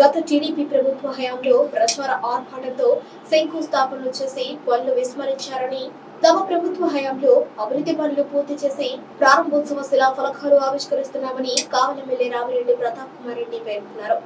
గత టీడీపీ ప్రభుత్వ హయాంలో ప్రచార ఆర్భాటంతో శంకుస్థాపనలు చేసి పనులు విస్మరించారని తమ ప్రభుత్వ హయాంలో అభివృద్ధి పనులు పూర్తి చేసి ప్రారంభోత్సవ శిలా ఫలకాలు ఆవిష్కరిస్తున్నామని కావలి ఎమ్మెల్యే రామిరెడ్డి ప్రతాప్ కుమార్ రెడ్డి పేర్కొన్నారు.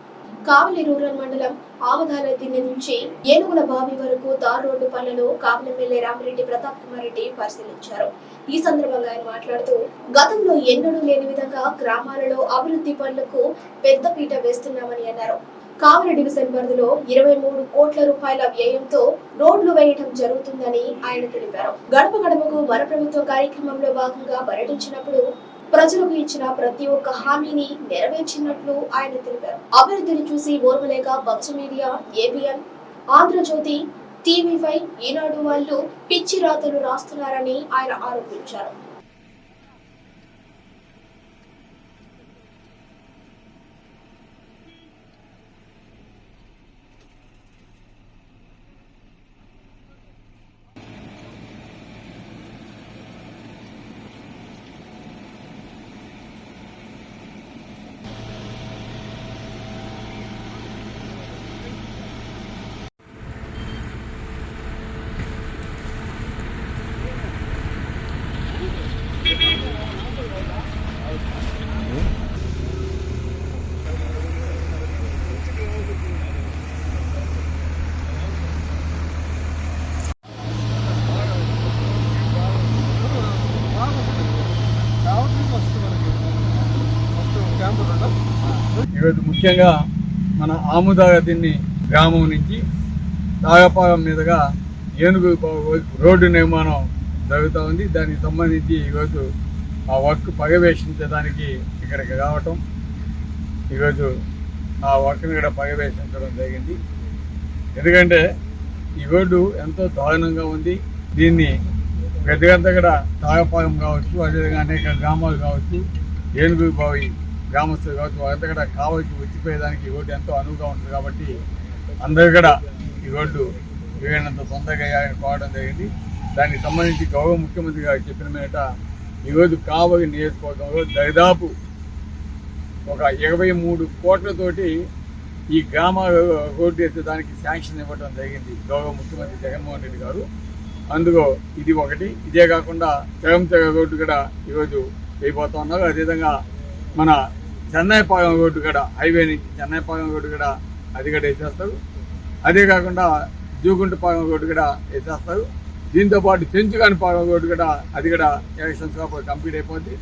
కావలి రూరల్ మండలం ఆమదాల దిన్నె నుంచి ఏనుగుల బావి వరకు తార్ రోడ్డు పనులను కావలి ఎమ్మెల్యే రామిరెడ్డి ప్రతాప్ కుమార్ రెడ్డి పరిశీలించారు. ఈ సందర్భంగా ఆయన మాట్లాడుతూ గతంలో ఎన్నడూ లేని విధంగా గ్రామాలలో అభివృద్ధి పనులకు పెద్దపీట వేస్తున్నామని అన్నారు. కావలి డివిజన్ పరిధిలో ఇరవై మూడు కోట్ల రూపాయల వ్యయంతో రోడ్లు వేయటం జరుగుతుందని ఆయన తెలిపారు. గడప గడపకు మన ప్రభుత్వ కార్యక్రమంలో భాగంగా పర్యటించినప్పుడు ప్రజలకు ఇచ్చిన ప్రతి ఒక్క హామీని నెరవేర్చినట్లు ఆయన తెలిపారు. అభివృద్ధిని చూసి ఓర్వలేక పచ్చ media ABN Andhra Jyothi TV five Eenadu వాళ్ళు పిచ్చి రాతలు రాస్తున్నారని ఆయన ఆరోపించారు. ఈరోజు ముఖ్యంగా మన ఆముదాగతిని గ్రామం నుంచి తాగపాలెం మీదుగా ఏనుగు రోడ్డు నిర్మాణం జరుగుతూ ఉంది. దానికి సంబంధించి ఈరోజు ఆ వర్క్ పగవేషించడానికి ఇక్కడికి రావటం ఈరోజు ఆ వర్క్ని కూడా పర్యవేక్షించడం జరిగింది. ఎందుకంటే ఈ రోడ్డు ఎంతో దారుణంగా ఉంది. దీన్ని పెద్దగంత కూడా తాగపాలెం కావచ్చు అదేవిధంగా అనేక గ్రామాలు కావచ్చు ఏనుగు బావి గ్రామస్తులు కాబట్టి వాళ్ళంతా కూడా కావలికి వచ్చిపోయేదానికి ఈ రోడ్డు ఎంతో అనువుగా ఉంటుంది కాబట్టి అందరూ కూడా ఈ రోడ్డు వీళ్ళంత తొందరగా వేయాలని కోవడం జరిగింది. దానికి సంబంధించి గౌరవ ముఖ్యమంత్రి గారు చెప్పిన మేట ఈరోజు కావలి నియోజకవర్గంలో దరిదాపు ఒక ఇరవై మూడు కోట్లతోటి ఈ గ్రామ రోడ్డు వేసే దానికి శాంక్షన్ ఇవ్వడం జరిగింది గౌరవ ముఖ్యమంత్రి జగన్మోహన్ రెడ్డి గారు. అందులో ఇది ఒకటి. ఇదే కాకుండా చెగంచెగ రోడ్డు కూడా ఈరోజు వేయబోతా ఉన్నారు. అదేవిధంగా మన చెన్నైపాలెం రోడ్డు కూడా హైవే నుంచి చెన్నైపాలెం రోడ్డు కూడా అది కూడా వేసేస్తారు. అదే కాకుండా జూగుంటపాలెం రోడ్డు కూడా వేసేస్తారు. దీంతో పాటు చెంచుకానిపాలెం రోడ్డు కూడా అది కూడా ఎలక్షన్స్ కాకపోతే కంప్లీట్ అయిపోద్ది.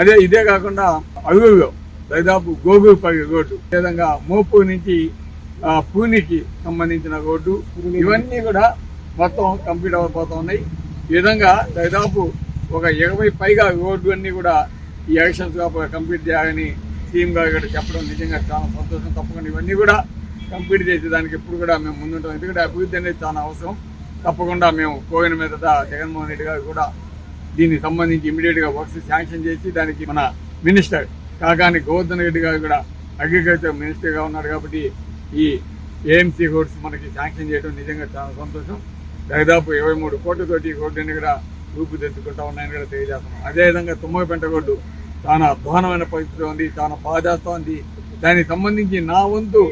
అదే ఇదే కాకుండా అరుగులో దాదాపు గోగుపల్లి రోడ్డు అదేవిధంగా మోపూర్ నుంచి పూణేకి సంబంధించిన రోడ్డు ఇవన్నీ కూడా మొత్తం కంప్లీట్ అయిపోతా ఉన్నాయి. ఈ విధంగా దాదాపు ఒక ఇరవై పైగా రోడ్డు అన్ని కూడా ఈ ఎలక్షన్స్ కాకపోతే కంప్లీట్ చేయాలని టీమ్ గారు చెప్పడం నిజంగా చాలా సంతోషం. తప్పకుండా ఇవన్నీ కూడా కంప్లీట్ చేసేదానికి ఎప్పుడు కూడా మేము ముందుంటాం. ఎందుకంటే అభివృద్ధి అనేది చాలా అవసరం. తప్పకుండా మేము కోరిన మీద జగన్మోహన్ రెడ్డి గారు కూడా దీనికి సంబంధించి ఇమీడియట్గా వర్క్స్ శాంక్షన్ చేసి దానికి మన మినిస్టర్ కాకాని గోవర్ధన్ రెడ్డి గారు కూడా అగ్రికల్చర్ మినిస్టర్గా ఉన్నారు కాబట్టి ఈ ఏఎంసీ రోడ్స్ మనకి శాంక్షన్ చేయడం నిజంగా చాలా సంతోషం. దాదాపు ఇరవై మూడు కోట్లతోటి ఈ రోడ్డుని కూడా రూపుదిద్దుకుంటా ఉన్నాయని కూడా తెలియజేస్తున్నాం. అదేవిధంగా తుమ్మగపెంట రోడ్డు చాలా అధ్వానమైన పరిస్థితి ఉంది చాలా బాధేస్తా ఉంది. దానికి సంబంధించి నా వంతు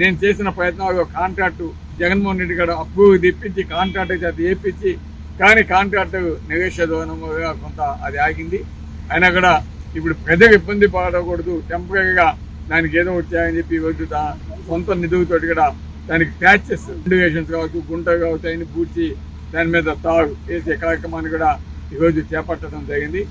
నేను చేసిన ప్రయత్నాలు కాంట్రాక్టు జగన్మోహన్ రెడ్డి గారు అప్రూవ్ తెప్పించి కాంట్రాక్ట్ చేత వేయించి కానీ కాంట్రాక్ట్ నివేశదోనంగా కొంత అది ఆగింది. అయినా కూడా ఇప్పుడు పెద్దగా ఇబ్బంది పడకూడదు టెంపరీగా దానికి ఏదో వచ్చాయని చెప్పి ఈరోజు సొంత నిధులతోటి కూడా దానికి ప్యాచెస్ ఇండికేషన్స్ కావచ్చు గుంట కావచ్చు అయిన పూడ్చి దాని మీద తాగు వేసే కార్యక్రమాన్ని కూడా ఈరోజు చేపట్టడం జరిగింది.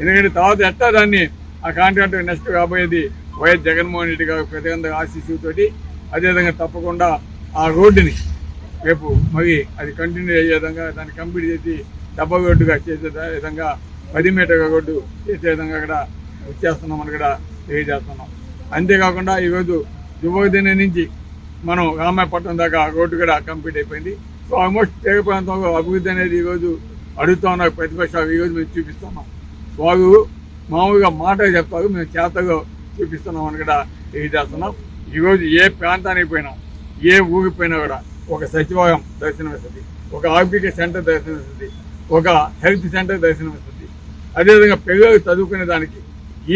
ఎందుకంటే తర్వాత ఎట్టా దాన్ని ఆ కాంట్రాక్ట్ నెక్స్ట్ కాబోయేది వైఎస్ జగన్మోహన్ రెడ్డి గారు ప్రజలందరూ ఆశీస్సుతోటి అదేవిధంగా తప్పకుండా ఆ రోడ్డుని రేపు మరి అది కంటిన్యూ అయ్యే విధంగా దాన్ని కంప్లీట్ చేసి డబ్బా రోడ్డుగా చేసే విధంగా పది మీటర్ రోడ్డు చేసే విధంగా కూడా వచ్చేస్తున్నామని కూడా తెలియజేస్తున్నాం. అంతేకాకుండా ఈరోజు యువదిన నుంచి మనం రామాయపట్నం దాకా ఆ రోడ్డు కూడా కంప్లీట్ అయిపోయింది. సో ఆల్మోస్ట్ తీగ ప్రాంతంలో అభివృద్ధి అనేది ఈరోజు అడుగుతా ఉన్నారు ప్రతిపక్షాలు ఈరోజు మేము చూపిస్తున్నాం. వారు మామూలుగా మాట చెప్తారు మేము చేతగా చూపిస్తున్నాం అని కూడా తెలియజేస్తున్నాం. ఈరోజు ఏ ప్రాంతానికి పోయినా ఏ ఊరికి పోయినా కూడా ఒక సచివాలయం దర్శనమిస్తుంది ఒక ఆర్థిక సెంటర్ దర్శనమిస్తుంది ఒక హెల్త్ సెంటర్ దర్శనమిస్తుంది అదేవిధంగా పిల్లలు చదువుకునే దానికి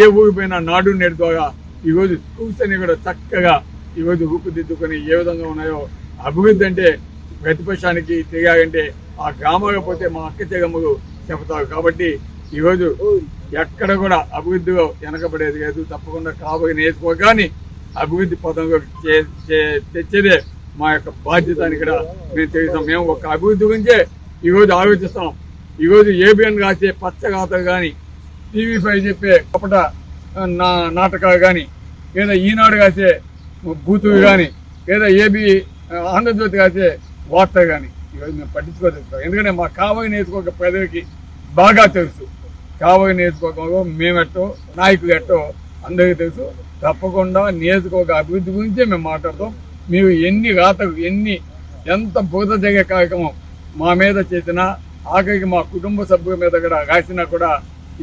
ఏ ఊరికి పోయినా నాడు నేడు ద్వారా ఈరోజు స్కూల్స్ అన్ని కూడా చక్కగా ఈరోజు రూపుదిద్దుకొని ఏ విధంగా ఉన్నాయో అభివృద్ధి అంటే ప్రతిపక్షానికి తిరిగాయంటే ఆ గ్రామాలకు పోతే మా అక్క చెగమ్మలు చెబుతారు. కాబట్టి ఈరోజు ఎక్కడ కూడా అభివృద్ధిలో వెనకబడేది లేదు తప్పకుండా కాబోయే నేర్చుకోగాని అభివృద్ధి పదంలో చే- తెచ్చేదే మా యొక్క బాధ్యత అని కూడా మేము తెలుస్తాం మేము ఒక అభివృద్ధి గురించే ఈరోజు ఆలోచిస్తాం. ఈరోజు ఏబిఎన్ కాసే పచ్చగాతలు కానీ టీవీ ఫైవ్ చెప్పే కపట నా నాటకాలు కానీ లేదా ఈనాడు కాసే బూతులు కానీ లేదా ఏబి ఆంధ్రజ్యోతి కాసే వార్త కానీ ఈరోజు మేము పట్టించుకోలేదు ఎందుకంటే మా కాబోయే నేర్చుకోక ప్రజలకి బాగా తెలుసు. కాబోయే నియోజకవర్గంలో మేమెట్టో నాయకులు ఎట్టో అందరికీ తెలుసు. తప్పకుండా నియోజకవర్గ అభివృద్ధి గురించే మేము మాట్లాడతాం. మీరు ఎన్ని రాతలు ఎన్ని ఎంత బురద జరిగే కార్యక్రమం మా మీద చేసినా ఆఖరికి మా కుటుంబ సభ్యుల మీద కూడా రాసినా కూడా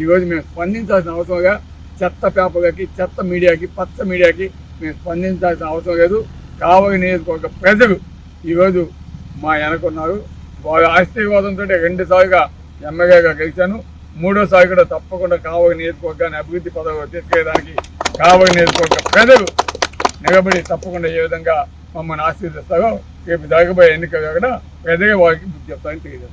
ఈరోజు మేము స్పందించాల్సిన అవసరంగా చెత్త పేపర్లకి చెత్త మీడియాకి పచ్చ మీడియాకి మేము స్పందించాల్సిన అవసరం లేదు. కావలి నియోజకవర్గ ప్రజలు ఈరోజు మా వెనకున్నారు. వారి ఆశీర్వాదంతో రెండుసార్లుగా ఎమ్మెల్యేగా గెలిచాను. మూడోసారి కూడా తప్పకుండా కావగ నియోజకవర్గాన్ని అభివృద్ధి పదవి తీసుకెళ్ళడానికి కావలి నియోజకవర్గ ప్రజలు నిలబడి తప్పకుండా ఏ విధంగా మమ్మల్ని ఆశీర్వదిస్తారో రేపు జరగబోయే ఎన్నికలు కూడా ప్రజలే వారికి బుద్ధి చెప్తారని తెలియదు